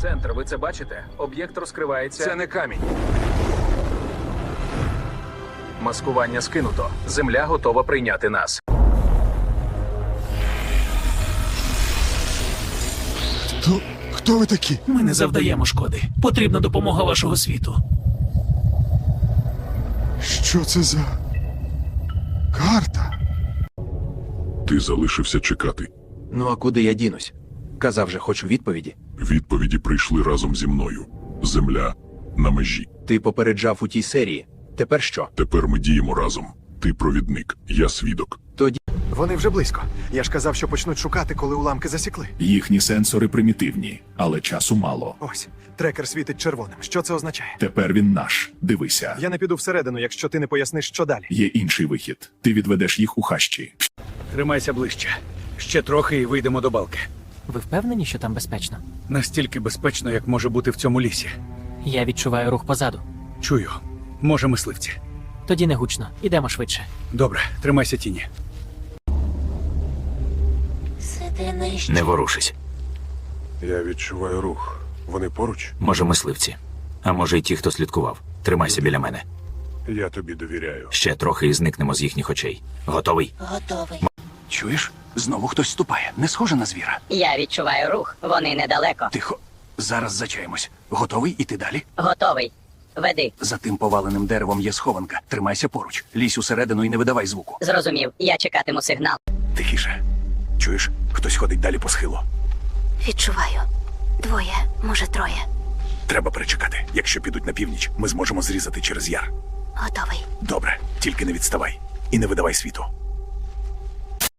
Центр, ви це бачите? Об'єкт розкривається. Це не камінь. Маскування скинуто. Земля готова прийняти нас. Хто? Хто ви такі? Ми не завдаємо шкоди. Потрібна допомога вашого світу. Що це за карта? Ти залишився чекати. Ну а куди я дінусь? Казав же, хочу відповіді. Відповіді прийшли разом зі мною. Земля на межі. Ти попереджав у тій серії. Тепер що? Тепер ми діємо разом. Ти провідник, я свідок. Тоді Вони вже близько. Я ж казав, що почнуть шукати, коли уламки засікли. Їхні сенсори примітивні, але часу мало. Ось, трекер світить червоним. Що це означає? Тепер він наш. Дивися. Я не піду всередину, якщо ти не поясниш, що далі. Є інший вихід. Ти відведеш їх у хащі. Тримайся ближче. Ще трохи і вийдемо до балки. Ви впевнені, що там безпечно? Настільки безпечно, як може бути в цьому лісі. Я відчуваю рух позаду. Чую. Може, мисливці. Тоді не гучно. Ідемо швидше. Добре, тримайся тіні. Не ворушись. Я відчуваю рух. Вони поруч. Може, мисливці. А може, й ті, хто слідкував. Тримайся біля мене. Я тобі довіряю. Ще трохи і зникнемо з їхніх очей. Готовий? Готовий. Чуєш? Знову хтось ступає. Не схоже на звіра. Я відчуваю рух. Вони недалеко. Тихо. Зараз зачаємось. Готовий іти далі? Готовий. Веди. За тим поваленим деревом є схованка. Тримайся поруч. Лізь усередину і не видавай звуку. Зрозумів. Я чекатиму сигнал. Тихіше. Чуєш? Хтось ходить далі по схилу. Відчуваю. Двоє, може, троє. Треба перечекати. Якщо підуть на північ, ми зможемо зрізати через яр. Готовий. Добре, тільки не відставай і не видавай світу.